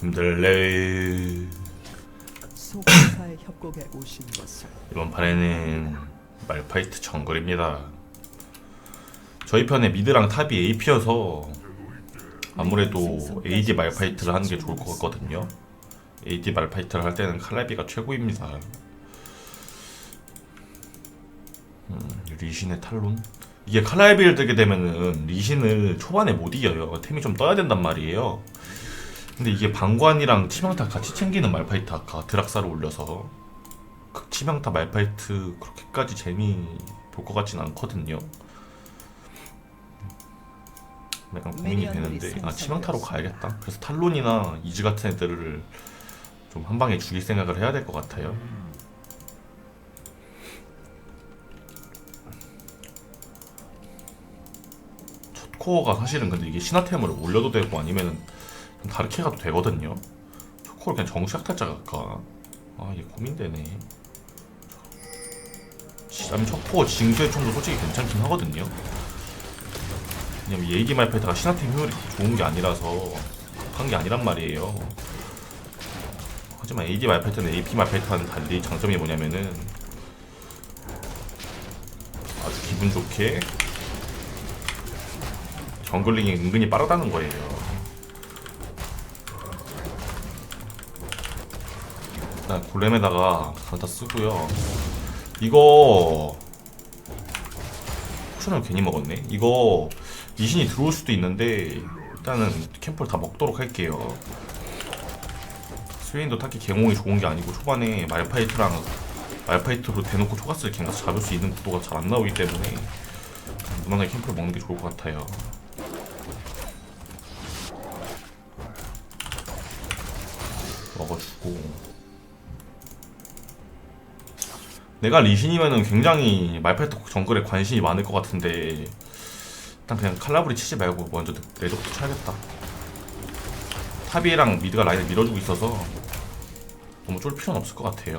힘들래. 소환사의 협곡에 오신 것을. 이번 판에는 말파이트 정글입니다. 저희 편에 미드랑 탑이 AP여서 아무래도 AD 말파이트를 하는 게 좋을 것 같거든요. AD 말파이트를 할 때는 칼라비가 최고입니다. 음, 리신의 탈론? 이게 칼라비를 들게 되면은 리신을 초반에 못 이겨요. 템이 좀 떠야 된단 말이에요 근데 이게 방관이랑 치명타 같이 챙기는 말파이트 아까 드락사를 올려서 그 치명타 말파이트 그렇게까지 재미 볼 것 같진 않거든요. 약간 고민이 되는데 아 치명타로 가야겠다. 그래서 탈론이나 이즈 같은 애들을 좀 한 방에 죽일 생각을 해야 될 것 같아요. 첫 코어가 사실은 근데 이게 신화템으로 올려도 되고 아니면은 좀 다르게 가도 되거든요. 첫 코어를 그냥 정시학 탈자 갈까? 아 이게 고민되네. 지금 척포 징수의 총도 솔직히 괜찮긴 하거든요. 왜냐면 예기 말패드가 신화템 효율이 좋은 게 아니라서 한 게 아니란 말이에요. 하지만 AD 말패드는 AP 말패드와는 달리 장점이 뭐냐면은 아주 기분 좋게 정글링이 은근히 빠르다는 거예요. 일단 골렘에다가 강타 쓰고요. 이거 포션을 괜히 먹었네. 이거 리신이 들어올 수도 있는데 일단은 캠프를 다 먹도록 할게요. 스웨인도 딱히 개몽이 좋은 게 아니고 초반에 말파이트랑 말파이트로 대놓고 초가스를 갱가서 잡을 수 있는 구도가 잘 안 나오기 때문에 무난하게 캠프를 먹는 게 좋을 것 같아요. 먹어주고 내가 리신이면은 굉장히 말파이트 정글에 관심이 많을 것 같은데 일단 그냥 칼라브리 치지 말고 먼저 레드부터 쳐야겠다. 탑이랑 미드가 라인을 밀어주고 있어서 너무 쫄 필요는 없을 것 같아요.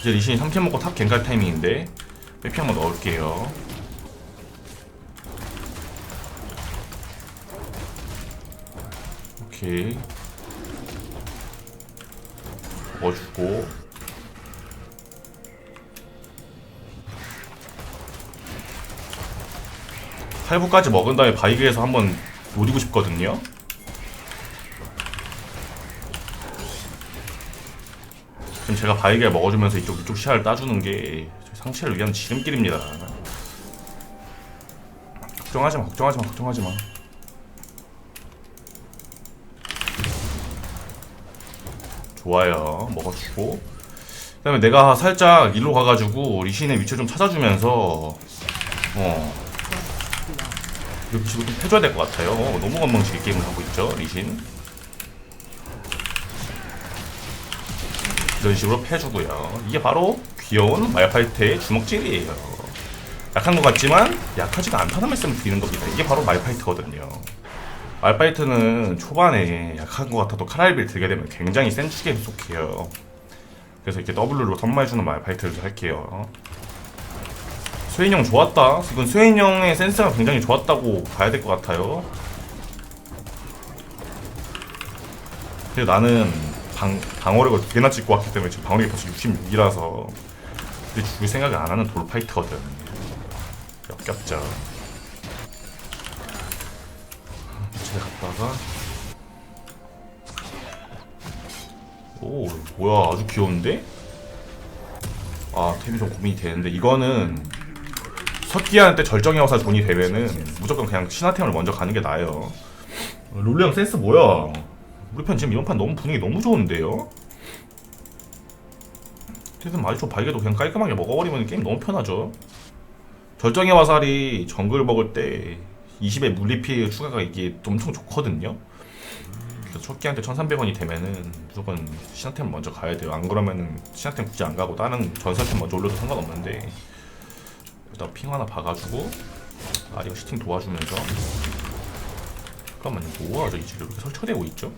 이제 리신이 3킬 먹고 탑 갱갈 타이밍인데 빼피 한번 넣을게요. 오케이 먹어주고. 팔부까지 먹은 다음에 바이그에서 한번 노리고 싶거든요. 지금 제가 바이그에 먹어주면서 이쪽 이쪽 시야를 따주는 게 상체를 위한 지름길입니다. 걱정하지마 걱정하지마 걱정하지마 좋아요. 먹어주고. 그 다음에 내가 살짝 일로 가가지고 리신의 위치 좀 찾아주면서 어. 이렇게 식으로 좀 해줘야 될 것 같아요. 어, 너무 건방지게 게임을 하고 있죠 리신 이런 식으로 패주고요. 이게 바로 귀여운 말파이트의 주먹질이에요. 약한 것 같지만 약하지가 않다는 말씀을 드리는 겁니다. 이게 바로 말파이트거든요 말파이트는 초반에 약한 것 같아도 카라이비를 들게 되면 굉장히 센 축에 속해요. 그래서 이렇게 W로 선마해주는 말파이트를 할게요. 스웨인 형 좋았다. 이건 스웨인 형의 센스가 굉장히 좋았다고 봐야 될 것 같아요. 근데 나는 방, 방어력을 두 개나 찍고 왔기 때문에 지금 방어력이 벌써 66이라서 근데 죽을 생각을 안 하는 돌파이트거든. 역겹죠. 갔다가 오 뭐야 아주 귀여운데? 아 템이 좀 고민이 되는데 이거는 석기한테 절정의 화살 돈이 되면은 무조건 그냥 신화템을 먼저 가는 게 나아요 어, 룰루 형 센스 뭐야 우리 편 지금 이번 판 너무 분위기 너무 좋은데요? 어쨌든 마리초 발개도 그냥 깔끔하게 먹어버리면 게임 너무 편하죠 절정의 화살이 정글 먹을 때 20의 물리피 추가가 이게 엄청 좋거든요. 첫끼한테 1,300원이 되면은 무조건 신화템 먼저 가야 돼요. 안 그러면은 신화템 굳이 안 가고 다른 전설템 먼저 올려도 상관없는데 일단 핑 하나 봐가지고 아리가 시팅 도와주면서 잠깐만요. 뭐하죠? 이 집에 이렇게 설치되고 있죠?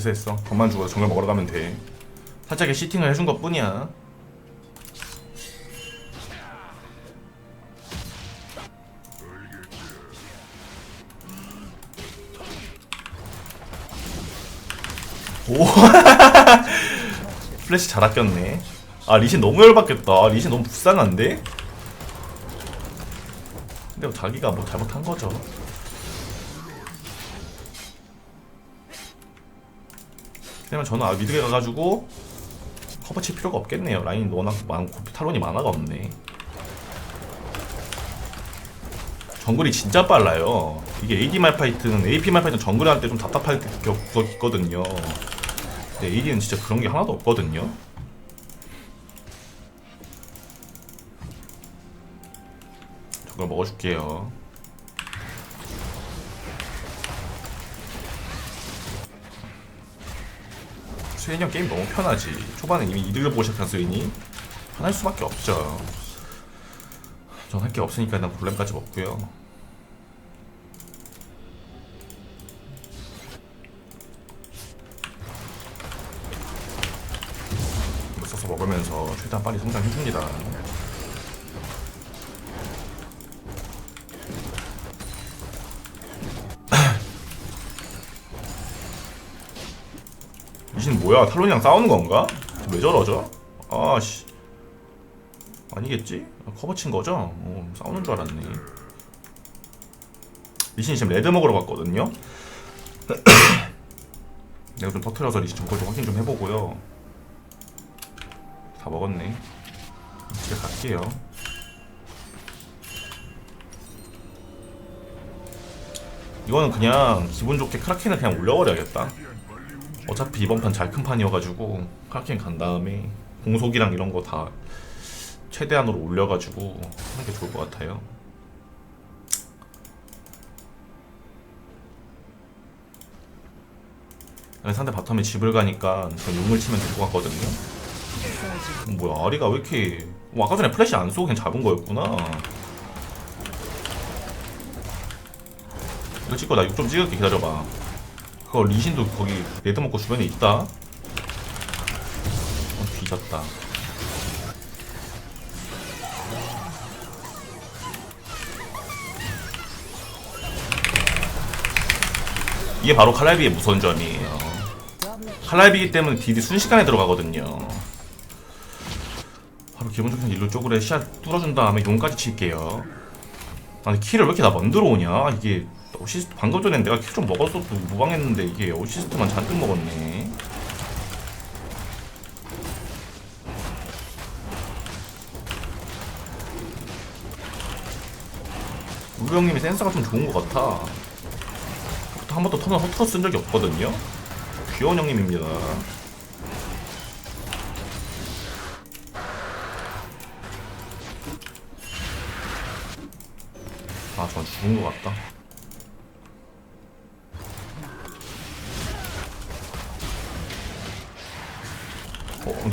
됐어. 그만 주고 정글 먹으러 가면 돼. 살짝의 시팅을 해준 것 뿐이야. 오 플래시 잘 아꼈네. 아 리신 너무 열받겠다. 리신 너무 불쌍한데? 근데 뭐 자기가 뭐 잘못한 거죠. 그러면 저는 아 미드에 가가지고 커버 칠 필요가 없겠네요. 라인 워낙 많고 탈론이 만화가 없네. 정글이 진짜 빨라요. 이게 AD 말파이트는 AP 말파이트는 정글 할 때 좀 답답할 때 그거 있거든요. 근데 AD는 진짜 그런 게 하나도 없거든요. 저걸 먹어줄게요. 수인이 형 게임 너무 편하지. 초반에 이미 이득을 보고 시작한 수인이 편할 수밖에 없죠. 전 할 게 없으니까 일단 골렘까지 먹고요. 이거 써서 먹으면서 최대한 빨리 성장해줍니다. 뭐야? 탈론이랑 싸우는 건가? 왜 저러죠? 아씨 아니겠지? 아, 커버 친 거죠? 어, 싸우는 줄 알았네. 리신이 지금 레드 먹으러 갔거든요. 내가 좀 터트려서 리신 정글 좀 확인 좀 해보고요. 다 먹었네. 집에 갈게요. 이거는 그냥 기분 좋게 크라켄을 그냥 올려버려야겠다. 어차피 이번 판 잘 큰 판이어가지고 크라켄 간 다음에 공속이랑 이런 거 다 최대한으로 올려가지고 하는 게 좋을 것 같아요. 상대 바텀에 집을 가니까 그냥 용을 치면 될 것 같거든요. 어, 뭐야 아리가 왜 이렇게 어, 아까 전에 플래시 안 쏘고 그냥 잡은 거였구나. 이거 찍고 나6좀 찍을게 기다려봐. 그거 리신도 거기 레드 먹고 주변에 있다. 어, 뒤졌다. 이게 바로 칼날비의 무서운 점이에요. 칼날비기 때문에 딜이 순식간에 들어가거든요. 바로 기본적인 일로 쪽으로 시야 뚫어준 다음에 용까지 칠게요. 아니 키를 왜 이렇게 나 만들어 오냐? 이게 어시스트 방금 전에 내가 키좀 먹었어도 무방했는데 이게 어시스트만 잔뜩 먹었네. 우리 형님이 센스가 좀 좋은 것 같아. 한 번도 턴을 허투루 쓴 적이 없거든요. 귀여운 형님입니다. 아, 전 죽은 것 같다.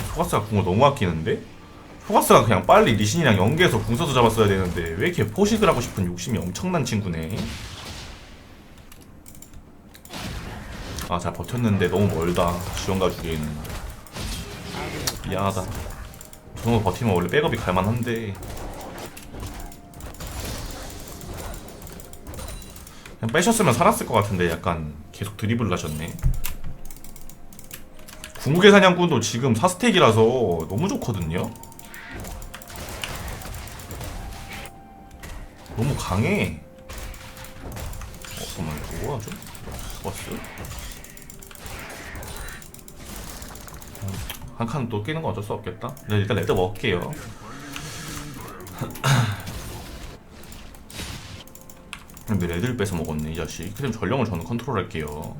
포가스가 궁을 너무 아끼는데? 포가스가 그냥 빨리 리신이랑 연계해서 궁 써서 잡았어야 되는데 왜 이렇게 포식을 하고 싶은 욕심이 엄청난 친구네. 아, 잘 버텼는데 너무 멀다. 지원 가 주기에는. 미안하다. 저 정도 버티면 원래 백업이 갈만한데. 그냥 빼셨으면 살았을 것 같은데 약간 계속 드리블 하셨네. 궁극의 사냥꾼도 지금 4스택이라서 너무 좋거든요? 너무 강해. 어, 잠깐만, 이거 뭐하죠? 버스? 한칸또 끼는 건 어쩔 수 없겠다. 네, 일단 레드 먹을게요. 근데 레드를 뺏어 먹었네 이 자식. 그럼 전령을 저는 컨트롤할게요.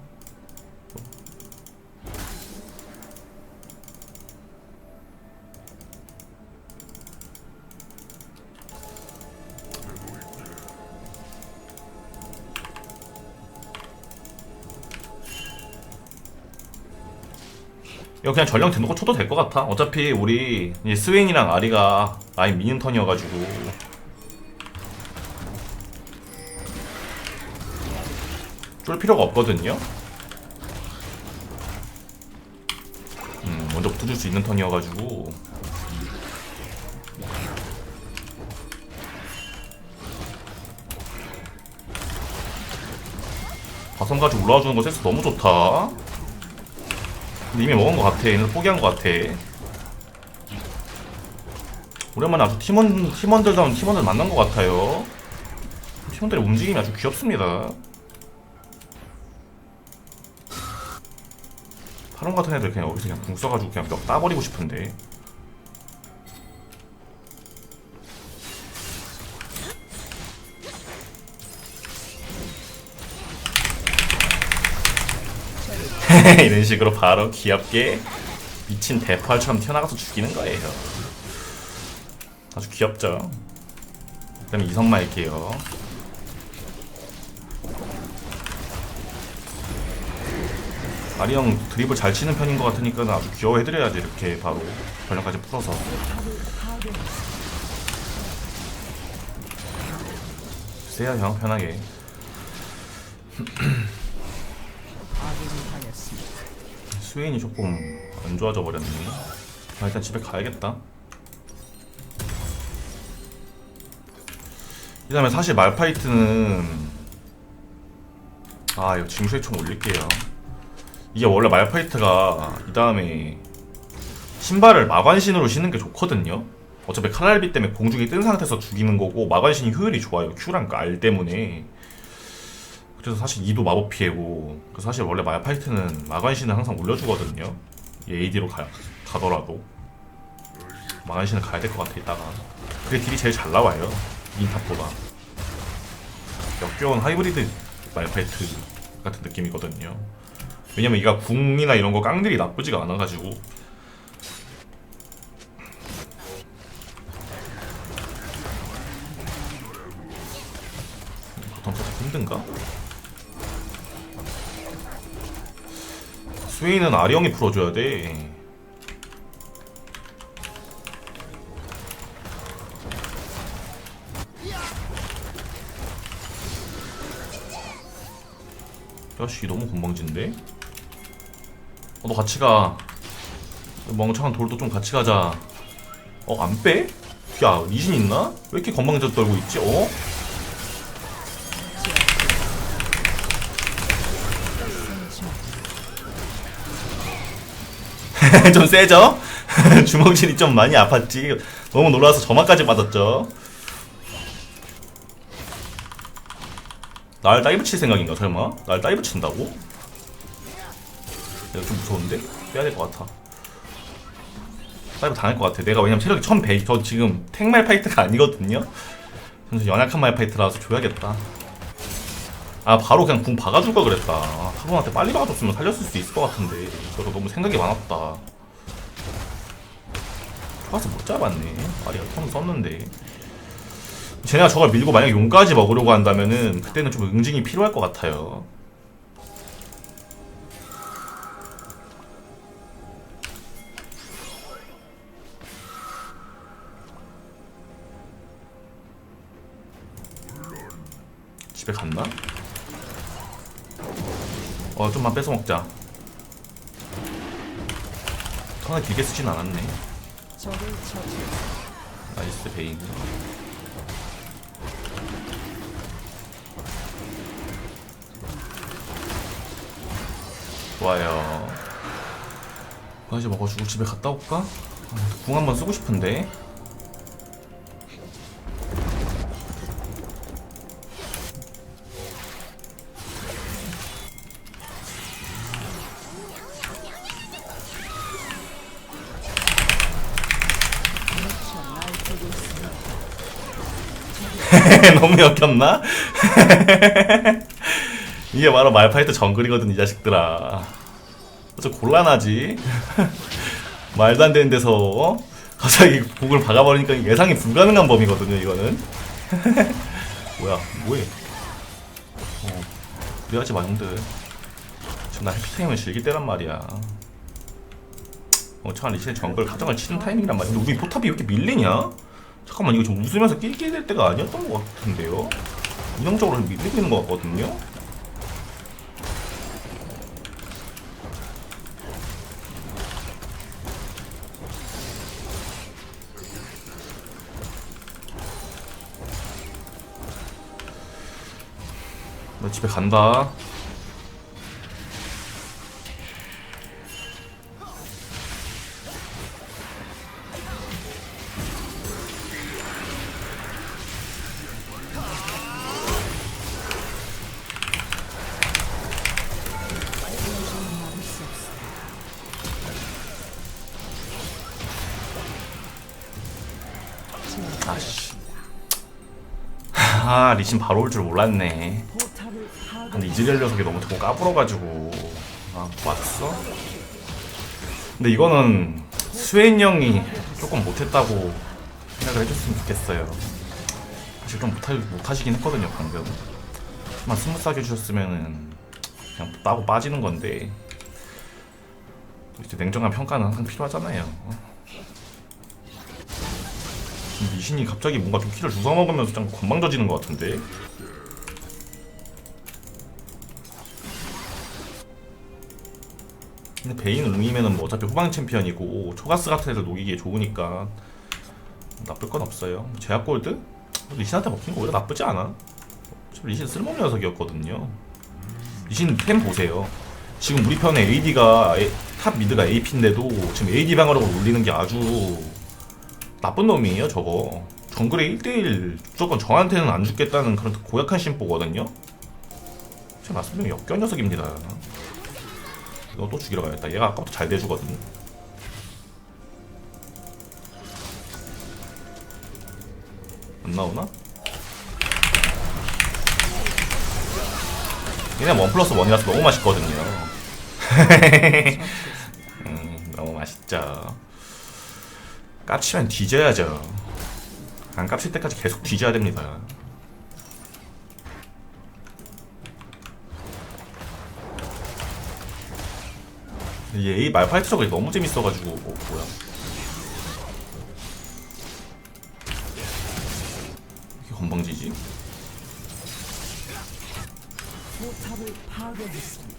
이거 그냥 전령 대놓고 쳐도 될 것 같아. 어차피 우리 스웨인이랑 아리가 라인 미니언 턴이어가지고 쫄 필요가 없거든요. 음, 먼저 붙어줄 수 있는 턴이어가지고 바선까지 올라와주는 거 센스 너무 좋다 이미 먹은 거 같아. 얘는 포기한 거 같아. 오랜만에 아주 팀원, 팀원들다운 팀원들 만난 것 같아요. 팀원들의 움직임이 아주 귀엽습니다. 파란 같은 애들 그냥 여기서 그냥 붕 써가지고 그냥 몇 따버리고 싶은데 이런 식으로 바로 귀엽게 미친 대포알처럼 튀어나가서 죽이는 거예요. 아주 귀엽죠? 그 다음에 이성마 할게요. 아리 형 드립을 잘 치는 편인 것 같으니까 아주 귀여워해드려야지 이렇게 바로 전력까지 풀어서. 세야 형 편하게. 스웨인이 조금 안 좋아져 버렸네. 아, 일단 집에 가야겠다. 그 다음에 사실 말파이트는 아 이거 징수의 총 올릴게요. 이게 원래 말파이트가 이 다음에 신발을 마관신으로 신는 게 좋거든요. 어차피 칼날비 때문에 공중에 뜬 상태에서 죽이는 거고 마관신이 효율이 좋아요. Q랑 R 때문에 그래서 사실 2도 마법 피해고 그래서 사실 원래 말파이트는 마관신을 항상 올려주거든요. 얘 AD로 가, 가더라도. 마관신을 가야 될 것 같아 이따가. 그게 딜이 제일 잘 나와요 인탑보다. 역겨운 하이브리드 말파이트 같은 느낌이거든요. 왜냐면 얘가 궁이나 이런 거 깡들이 나쁘지가 않아가지고. 보통 힘든가? 스웨인은 아리형이 풀어줘야 돼. 야씨 너무 건방진데? 어, 너 같이 가. 멍청한 돌도 좀 같이 가자. 어, 안 빼? 야, 리신 있나? 왜 이렇게 건방져 떨고 있지? 어? 좀 세죠? 주먹질이 좀 많이 아팠지. 너무 놀라서 저만까지 맞았죠. 날 다이브 칠 생각인가 설마? 날 다이브 친다고? 내가 좀 무서운데? 빼야 될 것 같아. 다이브 당할 것 같아. 내가 왜냐면 체력이 1100, 저 지금 탱말 파이트가 아니거든요? 그래서 연약한 말 파이트라서 줘야겠다. 아 바로 그냥 궁 박아줄 걸 그랬다 아, 타론한테 빨리 박아줬으면 살렸을 수 있을 것 같은데 저도 너무 생각이 많았다 좋아서 못 잡았네 아리가 턴 썼는데 쟤네가 저걸 밀고 만약에 용까지 먹으려고 한다면은 그때는 좀 응징이 필요할 것 같아요 집에 갔나? 어 좀만 뺏어 먹자 턴을 길게 쓰진 않았네. 나이스 베인. 좋아요. 아 이제 먹어주고 집에 갔다 올까? 아, 궁 한번 쓰고 싶은데 너무 역겹나? 이게 바로 말파이트 정글이거든 이 자식들아. 저 곤란하지? 말도 안 되는 데서 어? 갑자기 곡을 박아버리니까 예상이 불가능한 범위거든요 이거는. 뭐야 뭐해? 어, 그래야지 마 형들 지금 나 해피타임을 즐길 때란 말이야. 멍청한 리신의 정글 가정을 치는 타이밍이란 말이야. 근데 우리 포탑이 왜 이렇게 밀리냐? 잠깐만 이거 지금 웃으면서 낄낄 될 때가 아니었던 것 같은데요? 운영적으로 밀리는 것 같거든요? 나 집에 간다 아 리신 바로 올 줄 몰랐네. 근데 이즈리얼 녀석이 너무 자꾸 까불어가지고. 아 왔어? 근데 이거는 스웨인 형이 조금 못했다고 생각을 해줬으면 좋겠어요. 사실 좀 못하, 못하시긴 했거든요 방금. 좀만 스무스하게 해주셨으면은 그냥 따고 빠지는 건데. 또 이제 냉정한 평가는 항상 필요하잖아요 지금 리신이 갑자기 뭔가 좀 키를 주워 먹으면서 좀 건방져지는 것 같은데 근데 베인 응이면은 뭐 어차피 후방 챔피언이고 초가스 같은 애들 녹이기에 좋으니까 나쁠 건 없어요. 뭐 제약 골드? 뭐 리신한테 먹힌 거 오히려 나쁘지 않아. 리신 쓸모없는 녀석이었거든요. 리신 템 보세요. 지금 우리 편에 AD가 탑 미드가 AP인데도 지금 AD 방어력을 올리는 게 아주 나쁜 놈이에요 저거. 정글에 1대1 무조건 저한테는 안 죽겠다는 그런 고약한 심보거든요. 제가 말씀드린 역겨운 녀석입니다. 이거 또 죽이러 가야겠다. 얘가 아까부터 잘 대주거든. 안 나오나? 얘네 원 플러스 원이라서 너무 맛있거든요. 음, 너무 맛있죠. 깝치면 뒤져야죠. 안 깝칠 때까지 계속 뒤져야 됩니다. 얘 말파이트 저거 너무 재밌어가지고 어, 뭐야 이게 건방지지? 포탑을 파괴했습니다.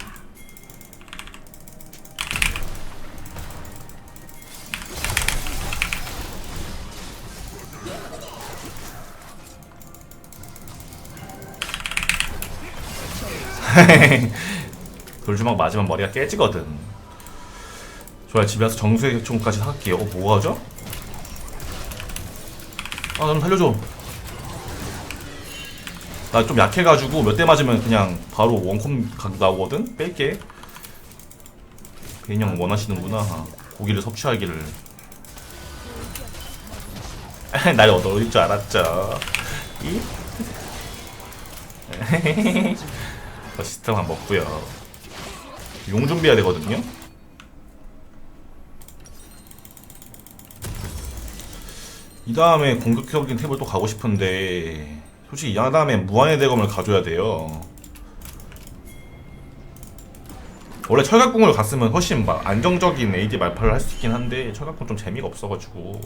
주먹 맞으면 머리가 깨지거든. 좋아요. 집에 와서 정수의 격총까지 사갈게요. 어 뭐가죠? 아나좀 살려줘. 나 좀 약해가지고 몇 대 맞으면 그냥 바로 원콤 각 나오거든? 뺄게. 개인형 원하시는구나. 고기를 섭취하기를. 날 얻어올 줄 알았죠. 이? 한 먹고요 용 준비해야 되거든요. 이 다음에 공격적인 탭을 또 가고 싶은데 솔직히 이 다음에 무한의 대검을 가져야 돼요. 원래 철갑궁을 갔으면 훨씬 막 안정적인 AD 말파를 할 수 있긴 한데 철갑궁 좀 재미가 없어가지고.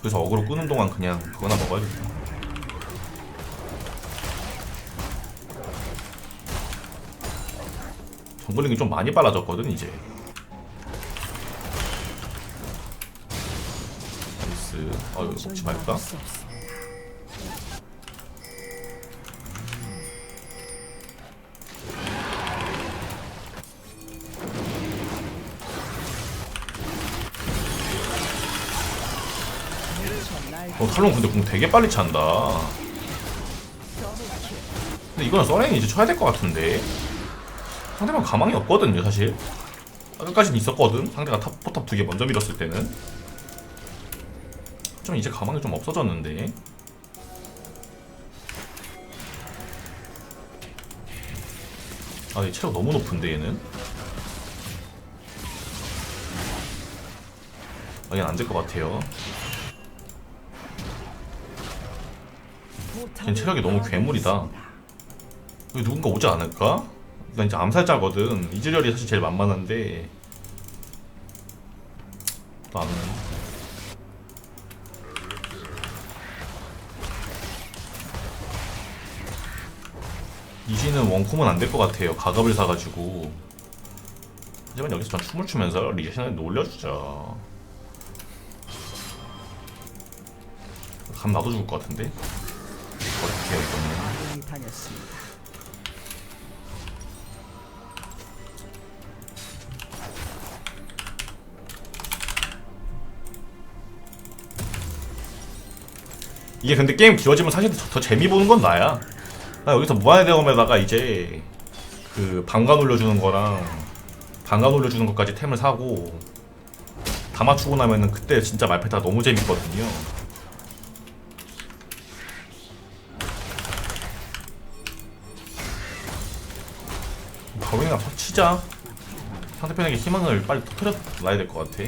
그래서 어그로 끄는 동안 그냥 그거나 먹어야겠다 정글링이 좀 많이 빨라졌거든 이제. 나이스. 아 이거 먹지 말까? 어 탈론 근데 공 되게 빨리 찬다. 근데 이거는 써렌이 이제 쳐야 될 것 같은데 상대방 가망이 없거든요 사실. 아까까지는 있었거든. 상대가 탑, 포탑 두 개 먼저 밀었을 때는. 좀 이제 가망이 좀 없어졌는데. 아얘 체력 너무 높은데 얘는? 아 얘는 안될 것 같아요. 포탑을 체력이 너무 괴물이다. 여기 누군가 오지 않을까? 나 이제 암살자거든. 이즈리얼이 사실 제일 만만한데. 나는. 이지는 원콤은 안 될 것 같아요. 가갑을 사가지고. 하지만 여기서 전 춤을 추면서 리신을 놀려주죠. 감 나도 죽을 것 같은데. 같아요 이거는 이게 근데 게임 길어지면 사실 더, 더 재미 보는 건 나야. 나 여기서 무한의 대검에다가 이제. 그 방관 올려주는 거랑 방관 올려주는 것까지 템을 사고 다 맞추고 나면은 그때 진짜 말패타 너무 재밌거든요. 바로 그냥 터치자. 상대편에게 희망을 빨리 터뜨려 놔야 될 것 같아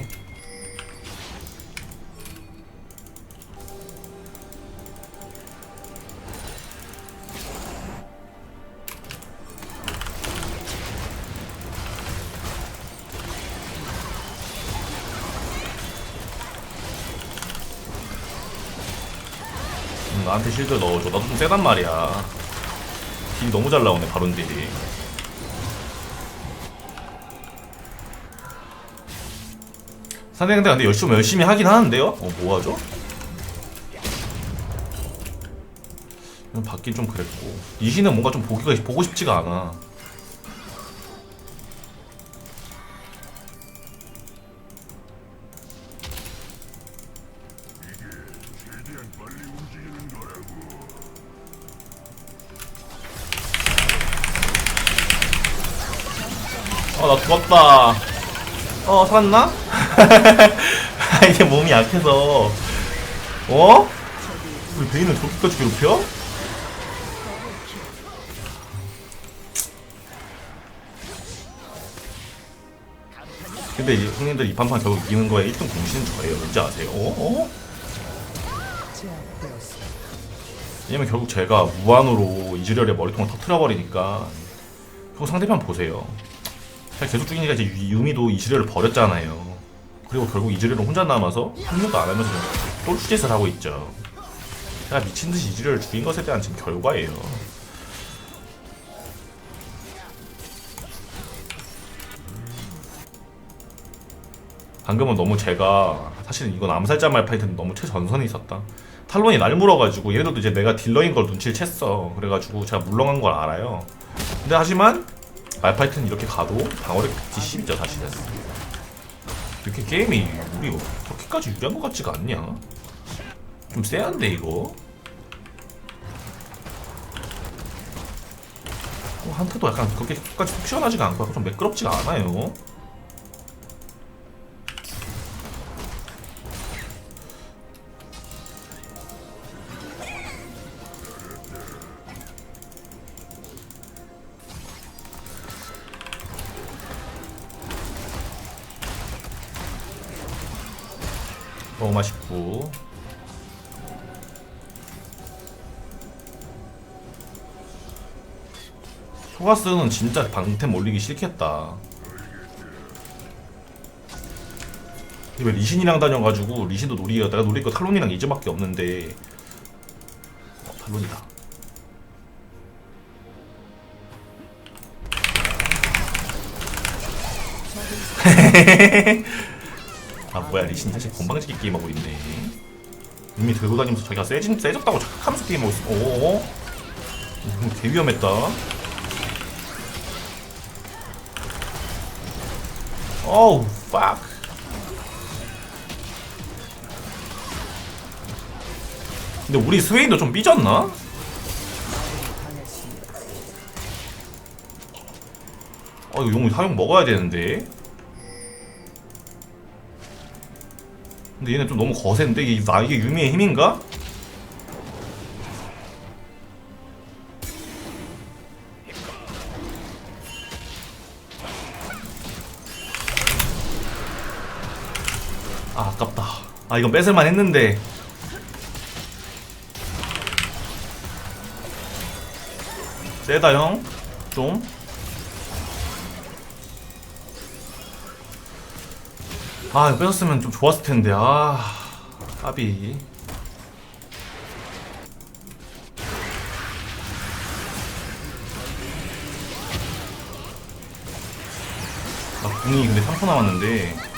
나한테 실드 넣어줘. 나도 좀 세단 말이야. 딜 너무 잘 나오네, 바론 딜이. 상대방들 근데 열심히 열심히 하긴 하는데요? 어, 뭐하죠? 받긴 좀 그랬고. 이시는 뭔가 좀 보기가 보고 싶지가 않아. 어, 나 죽었다. 어, 살았나? 아, 이게 몸이 약해서. 어? 우리 베인을 저렇게까지 괴롭혀? 근데 이 형님들 이 판판 결국 이기는 거에 1등 공신은 저예요. 뭔지 아세요? 어? 어? 왜냐면 결국 제가 무한으로 이즈리얼의 머리통을 터트려 버리니까 결국 상대편 보세요. 제가 계속 죽이니까 이제 유- 유미도 이즈리얼을 버렸잖아요. 그리고 결국 이즈리얼은 혼자 남아서 합류도 안 하면서 똘추짓을 하고 있죠. 제가 미친듯이 이즈리얼을 죽인 것에 대한 지금 결과예요. 방금은 너무 제가 사실은 이건 암살자 말파이트는 너무 최전선에 있었다. 탈론이 날 물어가지고 얘네들도 이제 내가 딜러인 걸 눈치를 챘어. 그래가지고 제가 물러간 걸 알아요. 근데 하지만 말파이트는 이렇게 가도 방어력 D10이죠 사실은. 이렇게 게임이 우리 그렇게까지 유리한 것 같지가 않냐? 좀 쎄한데 이거? 어, 한테도 약간 그렇게까지 속 시원하지가 않고 좀 매끄럽지가 않아요. 너무 맛있고. 토가스는 진짜 방템 올리기 싫겠다. 왜 리신이랑 다녀가지고 리신도 노리기가 내가 노릴 거 탈론이랑 이즈밖에 없는데. 어, 탈론이다 아 뭐야 리신 사실 건방지게 게임하고 있네. 이미 들고 다니면서 자기가 세진, 세졌다고 착각하면서 게임하고 있어. 오오 이거 개 위험했다. 어우 팍 근데 우리 스웨인도 좀 삐졌나? 어 이거 용 사용 먹어야 되는데 근데 얘네 좀 너무 거센데? 이게, 나 이게 유미의 힘인가? 아 아깝다. 아 이건 뺏을만 했는데. 세다 형좀 아 이거 뺏었으면 좀 좋았을 텐데. 아 까비. 나 궁이 근데 3% 남았는데.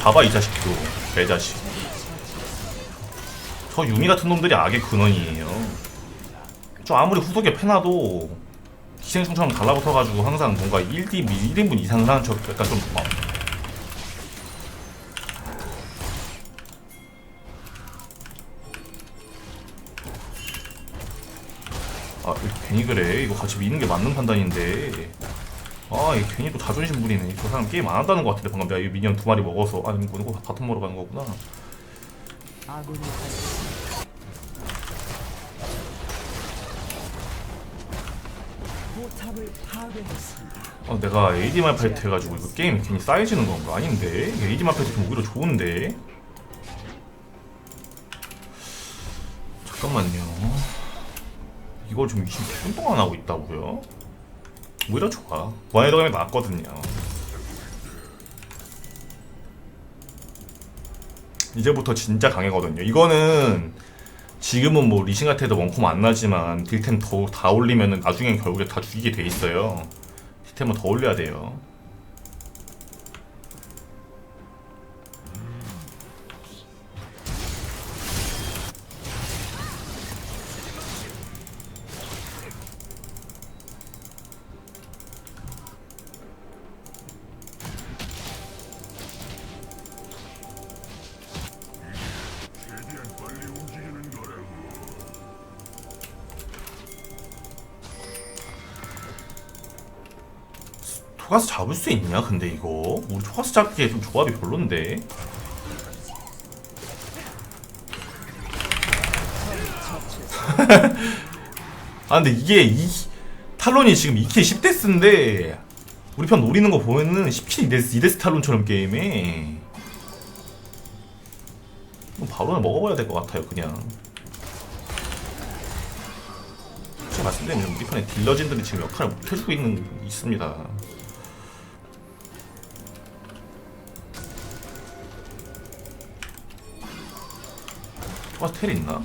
봐봐 이 자식도. 내 자식. 저 유미 같은 놈들이 악의 근원이에요 저 아무리 후속에 패놔도 기생충처럼 달라붙어가지고 항상 뭔가 1디 1인분 이상을 하는 척 약간 좀 막. 아 괜히 그래. 이거 같이 미는 게 맞는 판단인데. 아 이게 괜히 또 자존심 부리네. 저 사람 게임 안 한다는 것 같은데 방금 내가 이 미니언 두 마리 먹어서. 아니 이거 이거 바텀 먹으러 가는 거구나. 아군이 아, 내가 AD 말파이트 해가지고 이거 게임 괜히 쌓여지는 건가? 아닌데? AD 말파이트 좀 오히려 좋은데? 잠깐만요. 이걸 지금 20분 동안 하고 있다고요? 오히려 좋아. 무한의 도감이 낫거든요. 이제부터 진짜 강해거든요. 이거는 지금은 뭐 리싱한테도 원콤 안 나지만 딜템 더, 다 올리면은 나중엔 결국에 다 죽이게 돼 있어요. 딜템은 더 올려야 돼요. 토가스 잡을 수 있냐? 근데 이거 우리 토가스 잡기에 좀 조합이 별론데. 아 근데 이게 이 탈론이 지금 2K 10데스인데 우리 편 노리는 거 보면은 17 2데스 2데스 탈론처럼 게임에 바로는 먹어버려야 될 것 같아요 그냥 말씀드리면 우리 편에 딜러진들이 지금 역할을 못 해주고 있는 있습니다 토마스 텔 있나?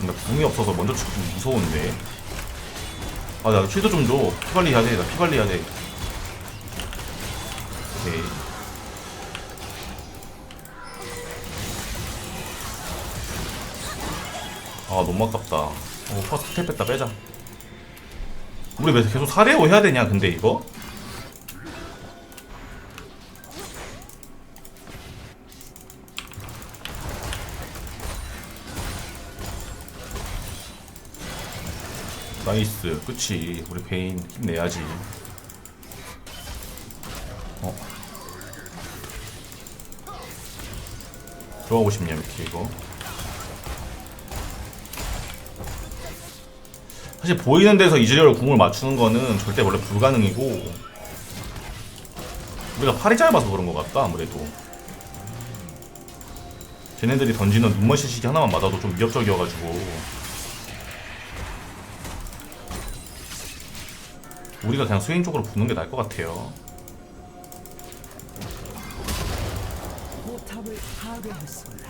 나 궁이 없어서 먼저 치기 좀 무서운데. 아 나 쉴드 좀 줘. 피 관리 해야 돼 나 피 관리 해야 돼. 오케이. 아 너무 아깝다. 어 퍼스트 텔 뺐다. 빼자. 우리 왜 계속 4대5 해야 되냐 근데 이거? 나이스. 그치. 우리 베인 힘내야지. 어. 들어가고 싶냐 이렇게 이거? 사실 보이는 데서 이즈리얼 궁을 맞추는 거는 절대 원래 불가능이고 우리가 팔이 짧아서 그런 것 같다 아무래도. 쟤네들이 던지는 눈머시 시기 하나만 맞아도 좀 위협적이어가지고 우리가 그냥 스웨인 쪽으로 붙는 게 나을 것 같아요. 포탑을 파괴했습니다.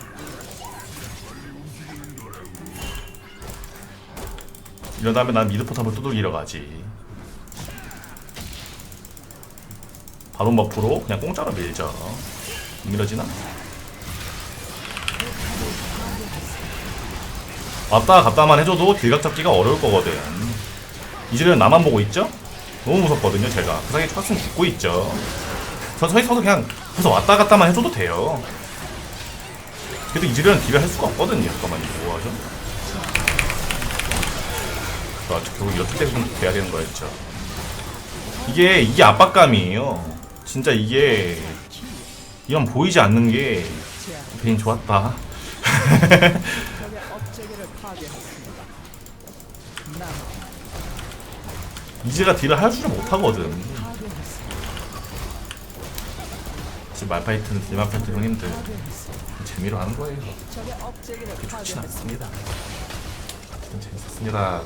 이런 다음에 난 미드 포탑을 두들기러 가지. 바론 버프로 그냥 공짜로 밀죠. 밀어지나? 왔다 갔다만 해줘도 딜각 잡기가 어려울 거거든. 이제는 나만 보고 있죠? 너무 무섭거든요, 제가. 그 사이에 쳤으면 죽고 있죠. 저 서서 그냥 그래서 왔다 갔다만 해줘도 돼요. 그래도 이즈리얼은 딜을 할 수가 없거든요. 잠깐만요, 뭐 하죠? 아, 저 결국 이렇게 되면 돼야 되는 거였죠. 이게 이게 압박감이에요. 진짜 이게 이런 보이지 않는 게 베인 좋았다. 이제가 딜을 할 줄을 못하거든. 지금 말파이트는 딜 말파이트 형님들. 재미로 하는 거예요. 업체계를 좋진. 않습니다. 재밌었습니다.